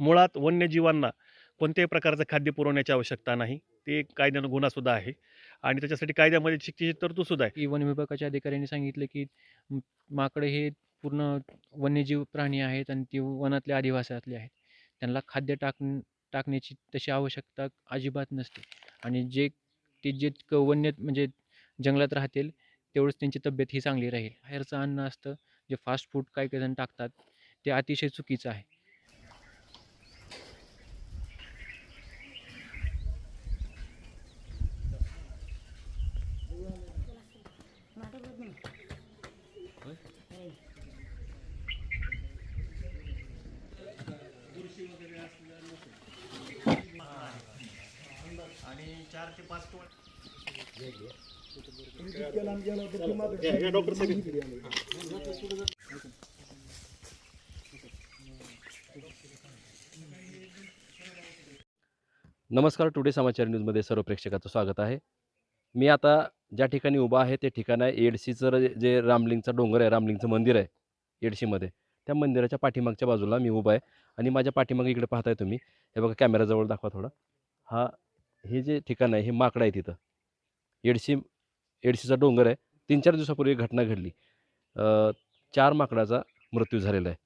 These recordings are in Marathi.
मुळात वन्यजीवांना कोणत्याही प्रकारचं खाद्य पुरवण्याची आवश्यकता नाही. ते कायद्यानं गुन्हासुद्धा आहे. आणि त्याच्यासाठी कायद्यामध्ये शिक्षेची तरतूदसुद्धा आहे. वन विभागाच्या अधिकाऱ्यांनी सांगितलं की माकडे हे पूर्ण वन्यजीव प्राणी आहेत आणि ते वनातले आदिवासातले आहेत. त्यांना खाद्य टाक टाकण्याची तशी आवश्यकता अजिबात नसते. आणि जे ते जे वन्य म्हणजे जंगलात राहतील तेवढंच त्यांची तब्येत ही चांगली राहील. बाहेरचं अन्न असतं जे फास्ट फूड काही काही जण टाकतात ते अतिशय चुकीचं आहे. चार ते पाच नमस्कार टुडे समाचार न्यूजमध्ये सर्व प्रेक्षकाचं स्वागत आहे. मी आता ज्या ठिकाणी उभा आहे ते ठिकाण आहे एडशीचं जे- जे रामलिंगचा डोंगर आहे रामलिंगचं मंदिर आहे एडशीमध्ये. त्या मंदिराच्या पाठीमागच्या बाजूला मी उभा आहे आणि माझ्या पाठीमागे इकडे पाहताय तुम्ही. हे बघा कॅमेराजवळ दाखवा थोडा. हा हे जे ठिकाण आहे हे माकडं आहे तिथं. एडशी एडशीचा डोंगर आहे. तीन चार दिवसापूर्वी एक घटना घडली. चार माकडाचा मृत्यू झालेला आहे.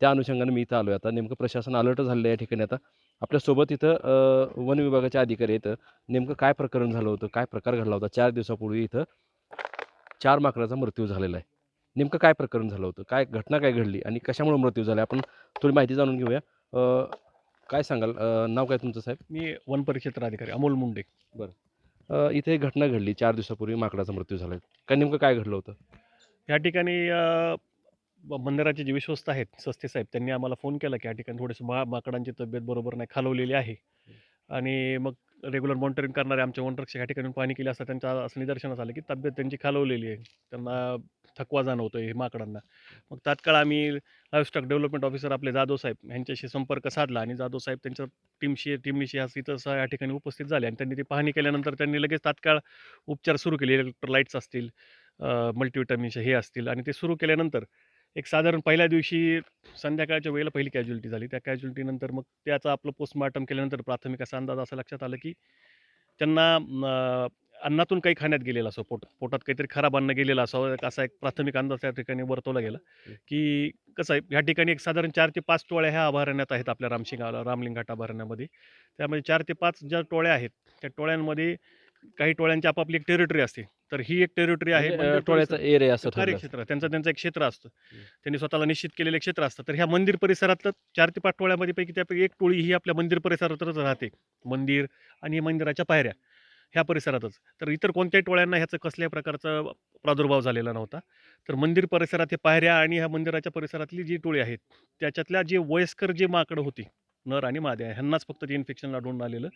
त्या अनुषंगाने मी इथं आलो आहे आता नेमकं प्रशासन अलर्ट झालेलं आहे या ठिकाणी आता. आपल्यासोबत इथं वन विभागाचे अधिकारी आहेत. नेमकं काय प्रकरण झालं होतं? काय प्रकार घडला होता? चार दिवसापूर्वी इथं चार माकडाचा मृत्यू झालेला आहे. नेमकं काय प्रकरण झालं होतं? काय घटना काय घडली? आणि कशामुळे मृत्यू झाला आपण थोडी माहिती जाणून घेऊया. काय सांगाल? अ, नाव काय तुमचं साहेब? मी वन परिक्षेत्र अधिकारी अमोल मुंडे. अ, इथे एक घटना घडली. चार दिवसापूर्वी माकडाचा मृत्यू झाला. काय नेमकं काय घडलं होतं? या ठिकाणी अ, ब- मंदिराचे जे विश्वस्त आहेत सस्ते साहेब त्यांनी आम्हाला फोन केला की या ठिकाणी थोडेसे मा माकडांची तब्येत बरोबर नाही खालवलेली आहे. आणि मग रेग्युलर मॉनिटरिंग करणारे आमचे वनरक्षक या ठिकाणी पाणी केले असता त्यांच्या असं निदर्शनास आलं की तब्येत त्यांची खालवलेली आहे. त्यांना थकवा जाणवतो हे माकडांना. मग तात्काळ आम्ही लाईफस्टॉक डेव्हलपमेंट ऑफिसर आपले जाधव साहेब यांच्याशी संपर्क साधला आणि जाधव साहेब त्यांच्या टीमशी टीमनिशी आज इथं स- या ठिकाणी उपस्थित झाले आणि त्यांनी ती पाहणी केल्यानंतर त्यांनी लगेच तात्काळ उपचार सुरू केले. इलेक्ट्रोलाईट्स असतील मल्टीविटामिन्स हे असतील आणि ते सुरू केल्यानंतर एक साधारण पहिल्या दिवशी संध्याकाळच्या वेळेला पहिली कॅज्युलिटी झाली. त्या कॅज्युलिटीनंतर मग त्याचा आपलं पोस्टमार्टम केल्यानंतर प्राथमिक असा अंदाज असा लक्षात आलं की त्यांना अन्नातून काही खाण्यात गेलेलं असं पोट पोटात काहीतरी खराब अन्न गेलेलं असावं असा एक प्राथमिक अंदाज त्या ठिकाणी वर्तवला गेला. की कसं आहे ह्या ठिकाणी एक साधारण चार ते पाच टोळ्या ह्या अभयारण्यात आहेत आपल्या रामशिंग रामलिंगाट अभयारण्यामध्ये. त्यामध्ये चार ते पाच ज्या टोळ्या आहेत त्या टोळ्यांमध्ये काही टोळ्यांची आपापली एक टेरिटरी असते. तर ही एक टेरिटरी आहे टोळ्याचा एरिया असं ठरलं कार्यक्षेत्र त्यांचं त्यांचं एक क्षेत्र असतं. त्यांनी स्वतःला निश्चित केलेलं क्षेत्र असतं. तर ह्या मंदिर परिसरातलं चार ते पाच टोळ्यामध्ये पैकी त्यापैकी एक टोळी ही आपल्या मंदिर परिसरातच राहते. मंदिर आणि मंदिराच्या पायऱ्या. ह्या परिसरातच. तर इतर कोणत्याही टोळ्यांना ह्याचं कसल्याही प्रकारचा प्रादुर्भाव झालेला नव्हता. तर मंदिर परिसरात हे पायऱ्या आणि ह्या मंदिराच्या परिसरातली जी टोळी आहेत त्याच्यातल्या जे वयस्कर जे माकडं होती नर आणि माद्या ह्यांनाच फक्त ते इन्फेक्शन आढळून आलेलं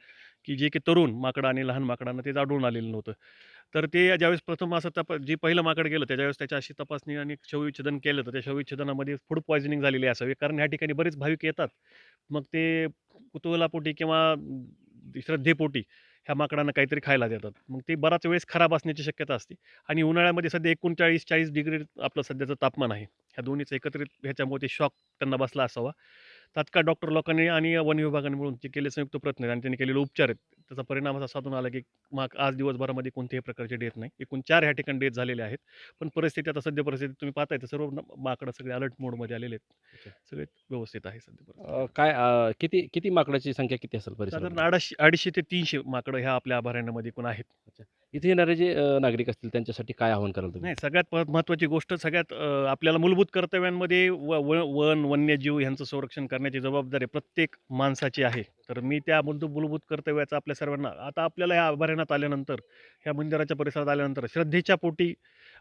की जे की तरुण माकडं आणि लहान माकडांना ते आढळून आलेलं नव्हतं. तर ते ज्यावेळेस प्रथम असं तप जे पहिलं माकड गेलं त्याच्यावेळेस त्याच्या अशी तपासणी आणि शवविच्छेदन केलं तर त्या शवविच्छेदनामध्ये फूड पॉयझनिंग झालेली असावी कारण ह्या ठिकाणी बरेच भाविक येतात. मग ते कुतूहलापोटी किंवा श्रद्धेपोटी ह्या माकडांना काहीतरी खायला देतात. मग ते बराच वेळेस खराब असण्याची शक्यता असते. आणि उन्हाळ्यामध्ये सध्या एकोणचाळीस चाळीस डिग्री आपलं सध्याचं तापमान आहे. ह्या दोन्हीचं एकत्रित ह्याच्यामुळे ते शॉक त्यांना बसला असावा. तात्काळ डॉक्टर लोकांनी आणि वन विभागाने मिळून जे केले संयुक्त प्रयत्न आहेत आणि त्यांनी केलेले उपचार आहेत त्याचा परिणाम असा साधून आला की मग आज दिवसभरामध्ये कोणत्याही प्रकारचे डेथ नाही. एकूण चार ह्या ठिकाणी डेथ झालेले आहेत. पण परिस्थिती आता सध्या परिस्थिती तुम्ही पाहताय तर सर्व माकडं सगळे अलर्ट मोडमध्ये आलेले आहेत. सगळे व्यवस्थित आहे सध्या काय किती किती माकडाची संख्या किती असेल साधारण अडीचशे अडीचशे ते तीनशे माकडं ह्या आपल्या अभयारण्यामध्ये एकूण आहेत. इथे येणारे जे अ, नागरिक असतील त्यांच्यासाठी काय आव्हान कराल तुम्ही? नाही सगळ्यात प- महत्त्वाची गोष्ट सगळ्यात अ, आपल्याला मूलभूत कर्तव्यांमध्ये व व- वन वन्यजीव यांचं संरक्षण करण्याची जबाबदारी प्रत्येक माणसाची आहे. तर मी त्या मूलभूत मूलभूत कर्तव्याचा आपल्या सर्वांना आता आपल्याला ह्या अभयारण्यात आल्यानंतर ह्या मंदिराच्या परिसरात आल्यानंतर श्रद्धेच्या पोटी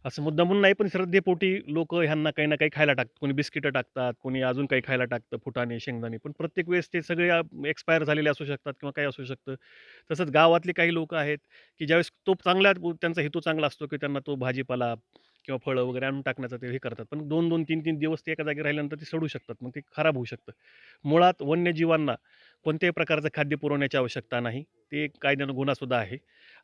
असं मुद्दामून नाही पण श्रद्धेपोटी लोक ह्यांना काही ना काही खायला टाकतात. कोणी बिस्किटं टाकतात कोणी अजून काही खायला टाकतं फुटाणे शेंगदाणे. पण प्रत्येक वेळेस ते सगळे एक्सपायर झालेले असू शकतात किंवा काही असू शकतं. तसंच गावातले काही लोक आहेत की ज्यावेळेस तो चांगला त्यांचा हेतू चांगला असतो की त्यांना तो भाजीपाला किंवा फळं वगैरे आणून टाकण्याचं ते हे करतात. पण दोन दोन तीन तीन दिवस ते एका जागी राहिल्यानंतर ते सडू शकतात. मग ते खराब होऊ शकतं. मुळात वन्यजीवांना कोणत्याही प्रकारचं खाद्य पुरवण्याची आवश्यकता नाही. ते कायद्यानं गुन्हासुद्धा आहे.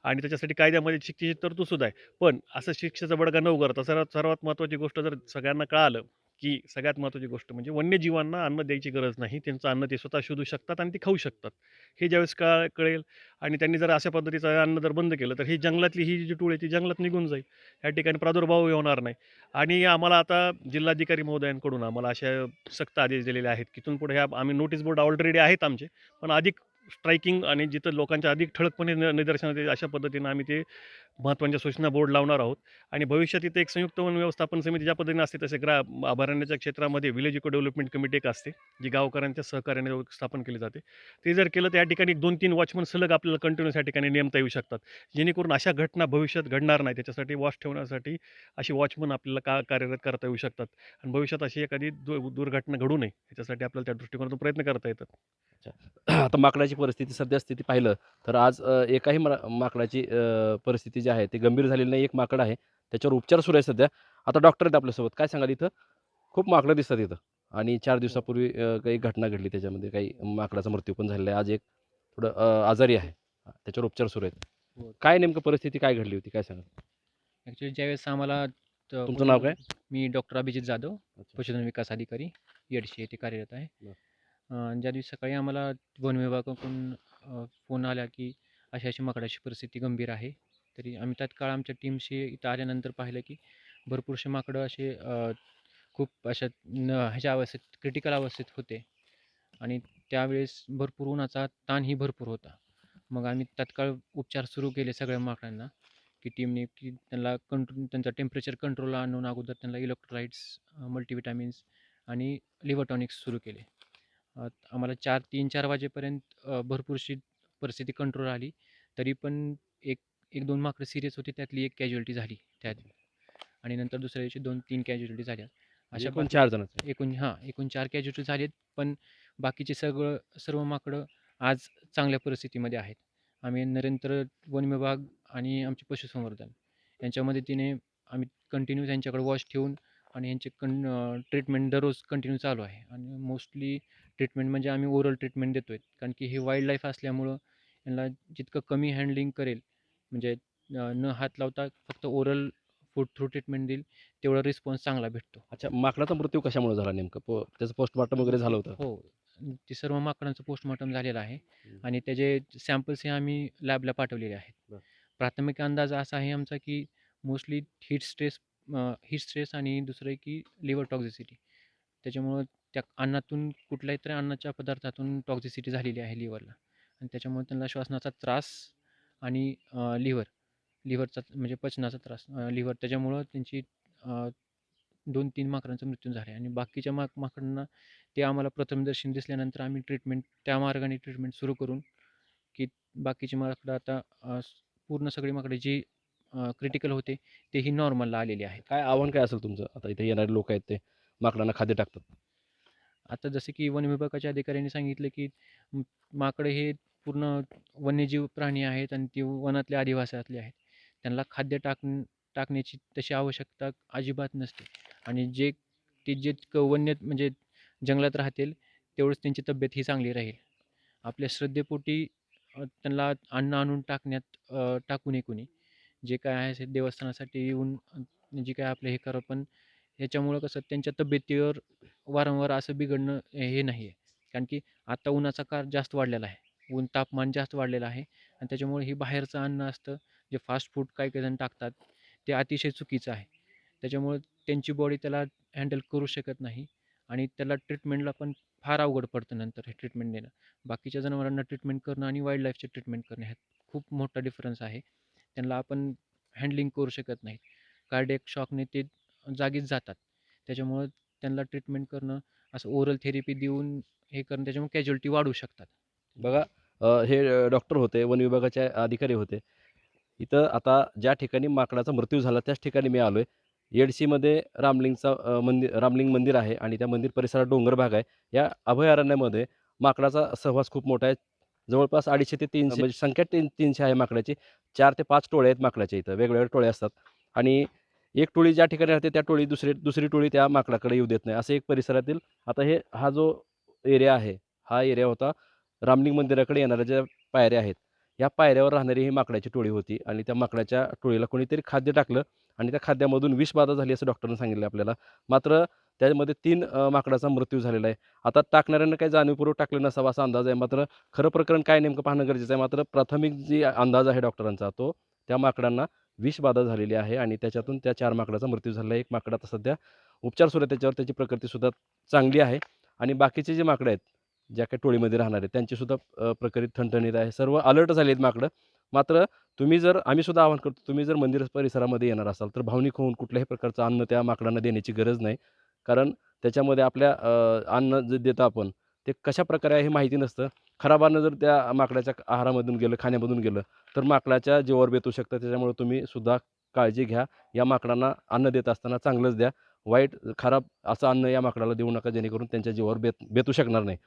आणि त्याच्यासाठी कायद्यामध्ये शिक्षेची तरतूदसुद्धा आहे. पण असं शिक्षेचा बडगा न उगारता सर्वात सर्वात महत्त्वाची गोष्ट जर सगळ्यांना कळालं की सगळ्यात महत्त्वाची गोष्ट म्हणजे वन्यजीवांना अन्न द्यायची गरज नाही. त्यांचं अन्न ते स्वतः शोधू शकतात आणि ते खाऊ शकतात. हे ज्यावेळेस का कळेल आणि त्यांनी जर अशा पद्धतीचं अन्न जर बंद केलं तर ही जंगलातली ही जी टोळी आहे ती जंगलात निघून जाईल. या ठिकाणी प्रादुर्भाव होणार नाही. आणि आम्हाला आता जिल्हाधिकारी महोदयांकडून आम्हाला अशा सक्त आदेश दिलेले आहेत की इथून पुढे ह्या आम्ही नोटीस बोर्ड ऑलरेडी आहेत आमचे पण अधिक स्ट्रायकिंग आणि जिथं लोकांच्या अधिक ठळकपणे निदर्शनात येईल अशा पद्धतीनं आम्ही ते महत्त्वाच्या सूचना बोर्ड लावणार आहोत. आणि भविष्यात इथे एक संयुक्त वन व्यवस्थापन समिती ज्या पद्धतीने असते तसे ग्रा अभयारण्याच्या क्षेत्रामध्ये विलेज इको डेव्हलपमेंट कमिटी एक असते जी गावकऱ्यांच्या सहकार्याने स्थापन केली जाते. ते जर केलं तर या ठिकाणी दोन तीन वॉचमन सलग आपल्याला कंटिन्यूस या ठिकाणी नेमता येऊ शकतात. जेणेकरून अशा घटना भविष्यात घडणार नाही त्याच्यासाठी वॉच ठेवण्यासाठी अशी वॉचमन आपल्याला का कार्यरत करता येऊ शकतात. आणि भविष्यात अशी एखादी दु दुर्घटना घडू नये याच्यासाठी आपल्याला त्या दृष्टिकोनातून प्रयत्न करता येतात. आता माकडाची परिस्थिती सध्या स्थिती पाहिलं तर आज एकाही मरा माकडाची परिस्थिती जी आहे ती गंभीर झालेली नाही एक माकड आहे त्याच्यावर उपचार सुरू आहे सध्या. आता डॉक्टर आहेत आपल्यासोबत काय सांगाल इथं? खूप माकडं दिसतात इथं. आणि चार दिवसापूर्वी अ, काही घटना घडली त्याच्यामध्ये काही माकडाचा मृत्यू पण झालेला आहे. आज एक थोडं आजारी आहे. त्याच्यावर उपचार सुरू आहेत. हो. काय नेमकं परिस्थिती काय घडली होती काय सांगाल? ॲक्च्युली ज्यावेळेस आम्हाला तुमचं नाव काय? मी डॉक्टर अभिजित जाधव. पशुधन विकास अधिकारी येडशी येथे कार्यरत आहे. ज्या दिवशी सकाळी आम्हाला वन विभागाकडून फोन आला की अशी अशी माकडाची परिस्थिती गंभीर आहे. तरी आम्ही तात्काळ आमच्या टीमशी इथं आल्यानंतर पाहिलं की भरपूरसे माकडं असे खूप अशा न ह्याच्या अवस्थेत क्रिटिकल अवस्थेत होते. आणि त्यावेळेस भरपूर उन्हाचा ताणही भरपूर होता. मग आम्ही तात्काळ उपचार सुरू केले सगळ्या माकडांना की टीमने की त्यांना कंट्रोल त्यांचं टेम्परेचर कंट्रोल आणून अगोदर त्यांना इलेक्ट्रोलाइट्स मल्टीविटॅमिन्स आणि लिव्हरटॉनिक्स सुरू केले. आम्हाला चार तीन चार वाजेपर्यंत भरपूरशी परिस्थिती कंट्रोल आली. तरी पण एक एक दोन माकडं सिरियस होती त्यातली एक कॅज्युअलिटी झाली त्यात. आणि नंतर दुसऱ्या दिवशी दोन तीन कॅज्युअलिटी झाल्या. अशा पण चार जणांचे. एकूण हां एकूण चार कॅज्युअलिटी झालेत पण बाकीचे सगळं सर्व माकडं आज चांगल्या परिस्थितीमध्ये आहेत. आम्ही निरंतर वन विभाग आणि आमचे पशुसंवर्धन यांच्या मदतीने आम्ही कंटिन्यू त्यांच्याकडे वॉच ठेवून आणि यांचे कन ट्रीटमेंट दररोज कंटिन्यू चालू आहे. आणि मोस्टली ट्रीटमेंट म्हणजे आम्ही ओरल ट्रीटमेंट देतो आहे कारण की हे वाईल्ड लाईफ असल्यामुळं यांना जितकं कमी हँडलिंग करेल म्हणजे न हात लावता फक्त ओरल फूड थ्रू ट्रीटमेंट देईल तेवढा रिस्पॉन्स चांगला भेटतो. अच्छा माकडाचा मृत्यू कशामुळे झाला नेमकं? पो त्याचं पोस्टमॉर्टम वगैरे झालं होतं? हो. ते सर्व माकडांचं पोस्टमॉर्टम झालेलं आहे हम्म. आणि त्याचे सॅम्पल्स हे आम्ही लॅबला पाठवलेले आहेत. बरं. प्राथमिक अंदाज असा आहे आमचा की mostly heat stress heat stress आणि दुसरं आहे की लिव्हर टॉक्झिसिटी त्याच्यामुळं त्या अन्नातून कुठल्याही तरी अन्नाच्या पदार्थातून टॉक्झिसिटी झालेली आहे लिव्हरला आणि त्याच्यामुळे त्यांना श्वासनाचा त्रास आणि लिव्हर. लिव्हरचा म्हणजे पचनाचा त्रास. लिव्हर त्याच्यामुळं त्यांची दोन तीन माकडांचा मृत्यू झाला आहे आणि बाकीच्या माक माकडांना ते आम्हाला प्रथमदर्शन दिसल्यानंतर आम्ही ट्रीटमेंट त्या मार्गाने ट्रीटमेंट सुरू करून की बाकीची माकडं आता पूर्ण सगळी माकडे जी क्रिटिकल होते तेही नॉर्मलला आलेली आहेत. काय आव्हान काय असेल तुमचं? आता इथे येणारे लोक आहेत ते माकडांना खाद्य टाकतात. आता जसे की वन विभागाच्या अधिकाऱ्यांनी सांगितलं की माकडे हे पूर्ण वन्यजीव प्राणी आहेत आणि ते वनातले आदिवासातले आहेत. त्यांना खाद्य टाक टाकण्याची तशी आवश्यकता अजिबात नसते. आणि जे ते जे वन्य म्हणजे जंगलात राहतील तेवढंच त्यांची तब्येत ही चांगली राहील. आपल्या श्रद्धेपोटी त्यांना अन्न आणून टाकण्यात टाकू नये कोणी. जे काय आहे देवस्थानासाठी येऊन जे काय आपलं हे करा पण ह्याच्यामुळं कसं त्यांच्या तब्येतीवर वारंवार असं बिघडणं हे हे नाही आहे कारण की आता उन्हाचा कार जास्त वाढलेला आहे. ऊन तापमान जास्त वाढलेलं आहे आणि त्याच्यामुळे हे बाहेरचं अन्न असतं जे फास्ट फूड काही काही जण टाकतात ते अतिशय चुकीचं आहे. त्याच्यामुळे त्यांची बॉडी त्याला हँडल करू शकत नाही आणि त्याला ट्रीटमेंटला पण फार अवघड पडतं नंतर हे ट्रीटमेंट देणं. बाकीच्या जनावरांना ट्रीटमेंट करणं आणि वाईल्ड लाईफचे ट्रीटमेंट करणं ह्यात खूप मोठा डिफरन्स आहे. त्यांना आपण हँडलिंग करू शकत नाही कार्डियक शॉकने ते जागीच जातात. त्याच्यामुळं त्यांना ट्रीटमेंट करणं असं ओरल थेरपी देऊन हे करणं त्याच्यामुळे कॅज्युअलिटी वाढू शकतात. बघा अ, हे डॉक्टर होते वन विभागाचे अधिकारी होते. इथं आता ज्या ठिकाणी माकडाचा मृत्यू झाला त्याच ठिकाणी मी आलो आहे येडशीमध्ये रामलिंगचा अ, मंदिर रामलिंग मंदिर आहे आणि त्या मंदिर परिसरात डोंगर भाग आहे. या अभयारण्यामध्ये माकडाचा सहवास खूप मोठा आहे. जवळपास अडीचशे ते तीनशे म्हणजे संख्या तीन तीनशे आहे माकडाची. चार ते पाच टोळे आहेत माकडाच्या इथं वेगवेगळ्या टोळे असतात. आणि एक टोळी ज्या ठिकाणी राहते त्या टोळी दुसरी दुसरी टोळी त्या माकडाकडे येऊ देत नाही. असं एक परिसरातील आता हे हा जो एरिया आहे हा एरिया होता रामलिंग मंदिराकडे येणाऱ्या ज्या पायऱ्या आहेत या पायऱ्यावर राहणारी ही माकड्याची टोळी होती आणि त्या माकड्याच्या टोळीला कोणीतरी खाद्य टाकलं आणि त्या खाद्यामधून विषबाधा झाली असं डॉक्टरनं सांगितलं आपल्याला. मात्र त्यामध्ये तीन माकडाचा मृत्यू झालेला आहे. आता टाकणाऱ्यांना काही जाणीवपूर्वक टाकलं नसावं असा अंदाज आहे. मात्र खरं प्रकरण काय नेमकं पाहणं गरजेचं आहे. मात्र प्राथमिक जी अंदाज आहे डॉक्टरांचा तो त्या माकडांना विषबाधा झालेली आहे आणि त्याच्यातून त्या चार माकडाचा मृत्यू झालेला आहे. एक माकड आता सध्या उपचार सुरू आहे. त्याच्यावर त्याची प्रकृतीसुद्धा चांगली आहे आणि बाकीचे जे माकडं आहेत ज्या काही टोळीमध्ये राहणार आहेत त्यांचीसुद्धा प्रकरित ठणठणीत आहे. सर्व अलर्ट झाले आहेत माकडं. मात्र तुम्ही जर आम्ही सुद्धा आवाहन करतो तुम्ही जर मंदिर परिसरामध्ये येणार असाल तर भावनिक होऊन कुठल्याही प्रकारचं अन्न त्या माकडांना देण्याची गरज नाही. कारण त्याच्यामध्ये आपल्या अन्न जे देतं आपण ते कशा प्रकारे आहे हे माहिती नसतं. खराब अन्न जर त्या माकडाच्या आहारामधून गेलं खाण्यामधून गेलं तर माकडाच्या जीवावर बेतू शकतं. त्याच्यामुळे तुम्ही सुद्धा काळजी घ्या. या माकडांना अन्न देत असताना चांगलंच द्या. वाईट खराब असं अन्न या माकडाला देऊ नका जेणेकरून त्यांच्या जीवावर बेत बेतू शकणार नाही.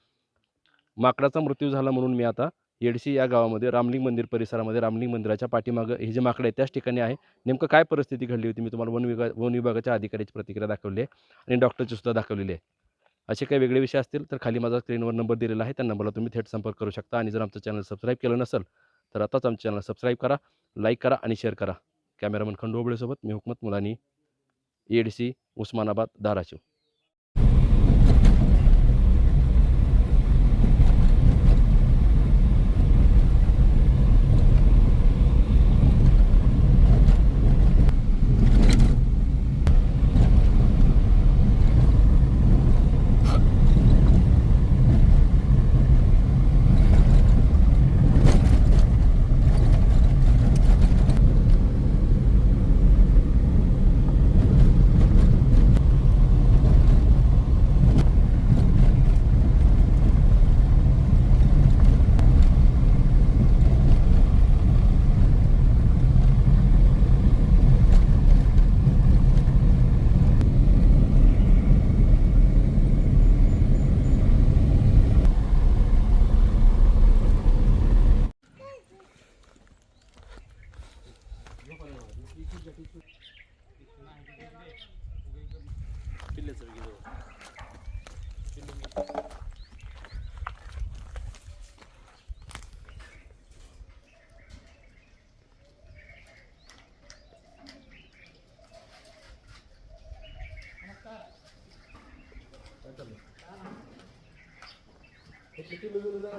माकडाचा मृत्यू झाला म्हणून मी आता येडशी या गावामध्ये रामलिंग मंदिर परिसरामध्ये रामलिंग मंदिराच्या पाठीमागं हे जे माकडं आहे त्याच ठिकाणी आहे. नेमकं काय परिस्थिती घडली होती? मी तुम्हाला वन विभाग वन विभागाच्या अधिकाऱ्याची प्रतिक्रिया दाखवली आहे आणि डॉक्टरची सुद्धा दाखवलेली आहे. असे काही वेगळे विषय असतील तर खाली माझा स्क्रीनवर नंबर दिलेला आहे. त्या नंबरला तुम्ही थेट संपर्क करू शकता आणि जर आमचं चॅनल सबस्क्राईब केलं नसेल तर आताच आमचं चॅनल सबस्क्राईब करा लाईक करा आणि शेअर करा. कॅमेरामन खंडोबळेसोबत मी हुकमत मुलानी एडसी उस्मानाबाद धाराशिव. किती बदल झाला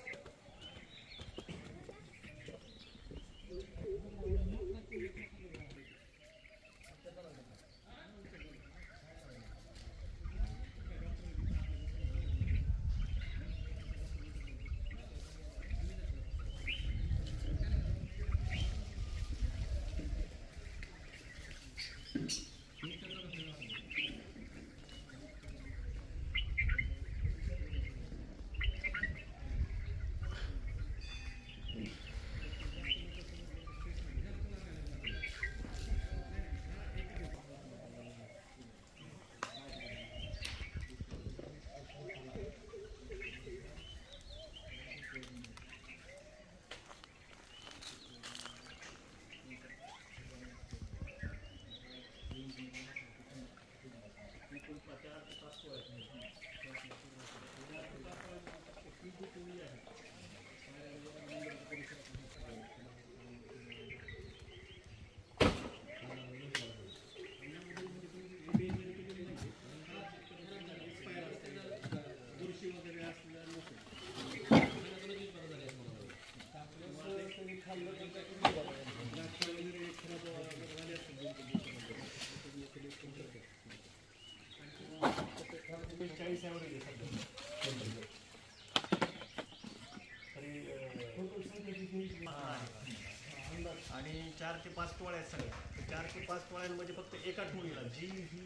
आणि चार ते पाच टोळ्या आहेत सगळ्या. चार ते पाच टोळ्यांमध्ये फक्त एका टोळीला जी ही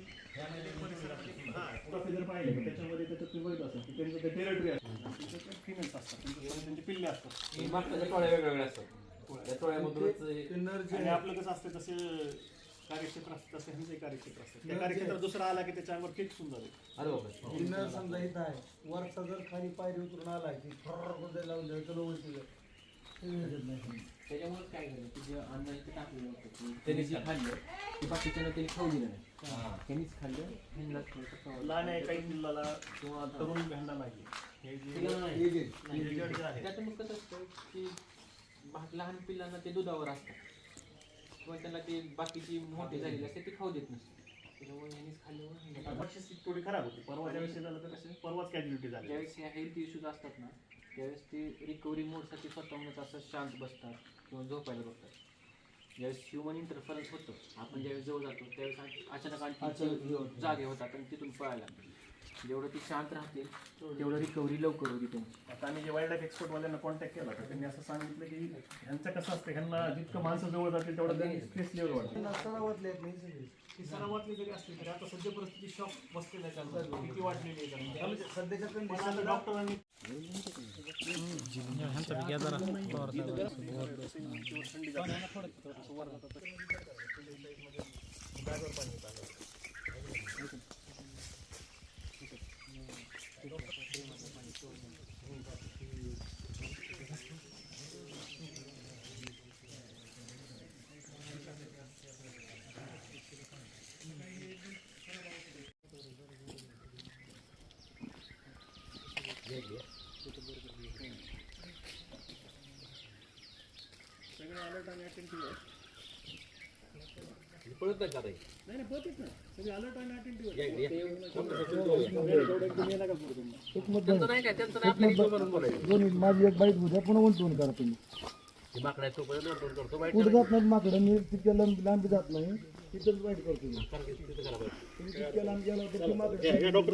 हा त्याच्यामध्ये त्याचं असेल की त्यांचं ते टेरिटरी असतं फिमेल्स असतात त्यांचे त्यांचे पिल्ले असतात मागच्या टोळ्या वेगवेगळ्या असतात त्या टोळ्यामधूनच आणि आपलं कसं असतं तसे कार्यक्षेत्र असतं तसं कार्यक्षेत्र असतं. त्या कार्यक्षेत्रात दुसरा आला की त्याच्यावर किक सुंदर अरे बाबा किन्नर समजा इथं आहे वरचा जर खाली पायरी उतरून आला की फर्र लावून द्यायचं चलो वरती जा. ते भेटत नाही. त्याच्यामुळे काय झालं की जे अन्न इथे टाकलेलं होतं त्यांनी जे खाल्लं. ते बाकीच्यानं त्यांनी खाऊ दिलं नाही. त्यांनीच खाल्लं ह्यांना. लहान आहे काही किंवा तरुण नाही हे जे त्यात मग कसं असतं की लहान पिल्लांना ते दुधावर असतात किंवा त्याला ते बाकीची मोठी झालेली असते ती खाऊ देत नसते. त्याच्यामुळे ह्यांनीच खाल्ल्यावर थोडी खराब होती. परवा ज्यावेळेस हे झालं तर कसं परवाच कॅज्युलिटी झाली. ज्यावेळेस ह्या हेल्थ इश्यूज असतात ना त्यावेळेस ते रिकव्हरी मोडसाठी स्वतःहूनच असं शांत बसतात किंवा झोपायला बघतात. ज्यावेळेस ह्युमन इंटरफरन्स होतो आपण ज्यावेळेस जवळ जातो त्यावेळेस अचानक अचानक हे आणखी होतं. जागे होतात आणि तिथून पळायला लागतात. जेवढं ती शांत राहतील तेवढं रिकव्हरी लवकर होती त्यांची. आता आम्ही जे वाईल्ड लाईफ एक्सपर्टवाल्यांना कॉन्टॅक्ट केला तर त्यांनी असं सांगितलं की ह्यांचं कसं असतं ह्यांना जितकं माणसं जवळ जातील तेवढं त्यांनी स्ट्रेस लेवल त्यांना सरावातले आहेत नाही सगळे. ती सरावातली जरी असली तरी आता सध्या परिस्थिती शॉक बसलेला आहे त्यांना. किती वाढलेली आहे त्यांना. म्हणजे सध्याच्या पण आता कंडिशन डॉक्टरांनी पळत नाही का ताई? नाही नाही ना सगळे अलर्ट आणि एक त्यांचं नाही काय त्यांचं नाही आपल्या बोलायचं. माझी एक बाईट उद्या पुन्हा उलटून करा तुम्ही हे करतो वाईट कुठं जात नाही माकडं मी तितक्या लांब लांबी जात नाही तिथंच वाईट करतो मी कारण की तिथं करा पाहिजे. तुम्ही तितक्या लांब गेला तर ती माकडं डॉक्टर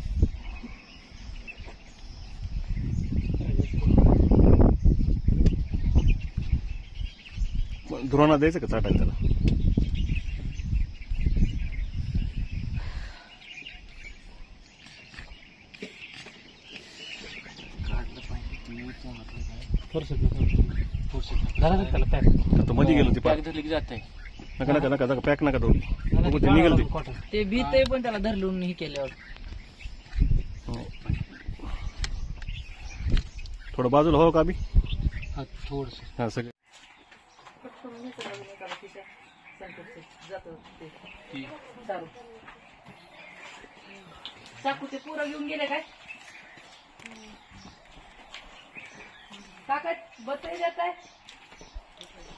धुराणा द्यायचं का चाटायला त्याला? काढलं पाहिजे तुम्ही त्याला पॅक तर तो मध्ये गेलो ते पॅक धरले की जात आहे नका नका नका नका पॅक नका दोन बघू ते निघेल ते. ते भीत आहे पण त्याला धरलून हे केल्यावर. थोडं बाजूला हो का बी थोडस. हा सगळं. चाकू ते. पुरं घेऊन गेले काय? काका बतही देत आहे.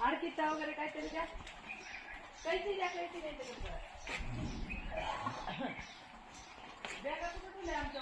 आणखीचा वगैरे काहीतरी द्या कैसी द्या कैसी द्या. बॅगा कुठं ठेवल्या आमच्या?